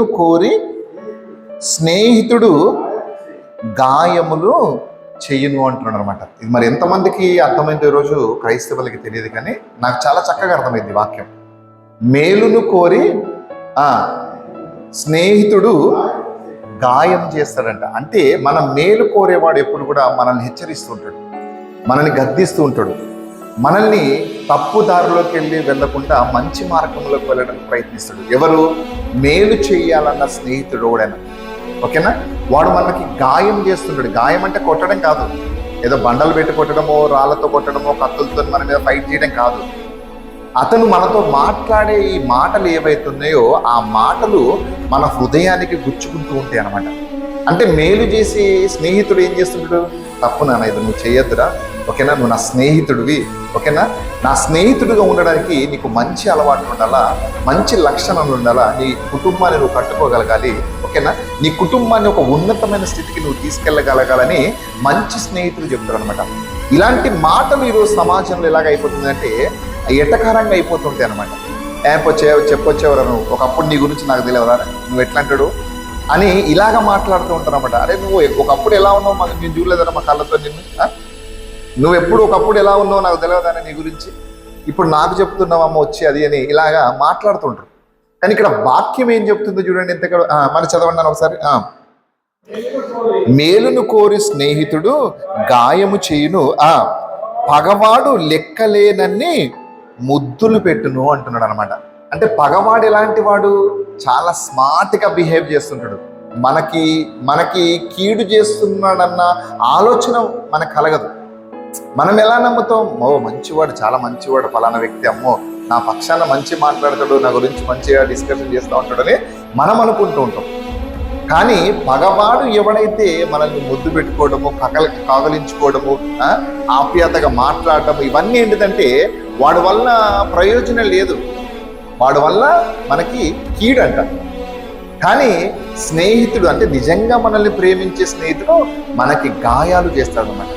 మేలును కోరి స్నేహితుడు గాయములు చెయ్యను అంటున్నాడు అనమాట ఇది మరి ఎంతమందికి అర్థమైంది ఈరోజు క్రైస్తవులకి తెలియదు కానీ నాకు చాలా చక్కగా అర్థమైంది వాక్యం. మేలును కోరి స్నేహితుడు గాయం చేస్తాడంట. అంటే మన మేలు కోరేవాడు ఎప్పుడు కూడా మనల్ని హెచ్చరిస్తూ ఉంటాడు. మనల్ని గద్దిస్తూ ఉంటాడు. మనల్ని తప్పు దారిలోకి వెళ్ళి వెళ్ళకుండా మంచి మార్గంలోకి వెళ్ళడానికి ప్రయత్నిస్తాడు. ఎవరు? మేలు చేయాలన్న స్నేహితుడు కూడా ఓకేనా? వాడు మనకి గాయం చేస్తున్నాడు గాయం అంటే కొట్టడం కాదు. ఏదో బండలు పెట్టి కొట్టడమో రాళ్ళతో కొట్టడమో కత్తులతో మన మీద ఫైట్ చేయడం కాదు. అతను మనతో మాట్లాడే ఈ మాటలు ఏవైతున్నాయో ఆ మాటలు మన హృదయానికి గుచ్చుకుంటూ ఉంటాయి అనమాట అంటే మేలు చేసి స్నేహితుడు ఏం చేస్తుంటాడు? తప్పు నాన్న ఇది నువ్వు చేయొద్దురా. ఓకేనా? నువ్వు నా స్నేహితుడివి ఓకేనా? నా స్నేహితుడిగా ఉండడానికి నీకు మంచి అలవాట్లు ఉండాలా? మంచి లక్షణాలు ఉండాలా? నీ కుటుంబాన్ని నువ్వు కట్టుకోగలగాలి ఓకేనా? నీ కుటుంబాన్ని ఒక ఉన్నతమైన స్థితికి నువ్వు తీసుకెళ్ళగలగాలని మంచి స్నేహితులు చెప్తారు అనమాట ఇలాంటి మాటలు ఈరోజు సమాజంలో ఎలాగ అయిపోతుందంటే ఎటకారంగా అయిపోతుంటాయి అనమాట ఏపొచ్చే చెప్పొచ్చేవరా నువ్వు? ఒకప్పుడు నీ గురించి నాకు తెలియవరా నువ్వు ఎట్లా అంటాడు? అని ఇలాగ మాట్లాడుతూ ఉంటారు అనమాట అరే నువ్వు ఒకప్పుడు ఎలా ఉన్నావు? మాకు నేను చూడలేదరా మా కళ్ళతో నిన్ను నువ్వు ఎప్పుడు ఒకప్పుడు ఎలా ఉన్నావు నాకు తెలియదని నీ గురించి. ఇప్పుడు నాకు చెప్తున్నావు అమ్మ వచ్చి అది అని ఇలాగా మాట్లాడుతుంటారు కానీ ఇక్కడ వాక్యం ఏం చెప్తుందో చూడండి ఎంత మరి చదవండి ఒకసారి. మేలును కోరి స్నేహితుడు గాయము చేయును. ఆ పగవాడు లెక్కలేనన్ని ముద్దులు పెట్టును అంటున్నాడు అనమాట అంటే పగవాడు ఎలాంటి వాడు? చాలా స్మార్ట్గా బిహేవ్ చేస్తుంటాడు. మనకి మనకి కీడు చేస్తున్నాడన్న ఆలోచన మనకు కలగదు. మనం ఎలా నమ్ముతాం? ఓ మంచివాడు చాలా మంచివాడు ఫలానా వ్యక్తి అమ్మో నా పక్షాన మంచి మాట్లాడతాడు నా గురించి మంచిగా డిస్కషన్ చేస్తూ ఉంటాడని మనం అనుకుంటూ ఉంటాం. కానీ పగవాడు ఎవడైతే మనల్ని ముద్దు పెట్టుకోవడము పగల కాగలించుకోవడము ఆప్యాతగా ఆప్యాయతగా మాట్లాడటము ఇవన్నీ ఏంటిదంటే వాడి వల్ల ప్రయోజనం లేదు. వాడి వల్ల మనకి కీడంట. కానీ స్నేహితుడు అంటే నిజంగా మనల్ని ప్రేమించే స్నేహితుడు మనకి గాయాలు చేస్తాడు అన్నమాట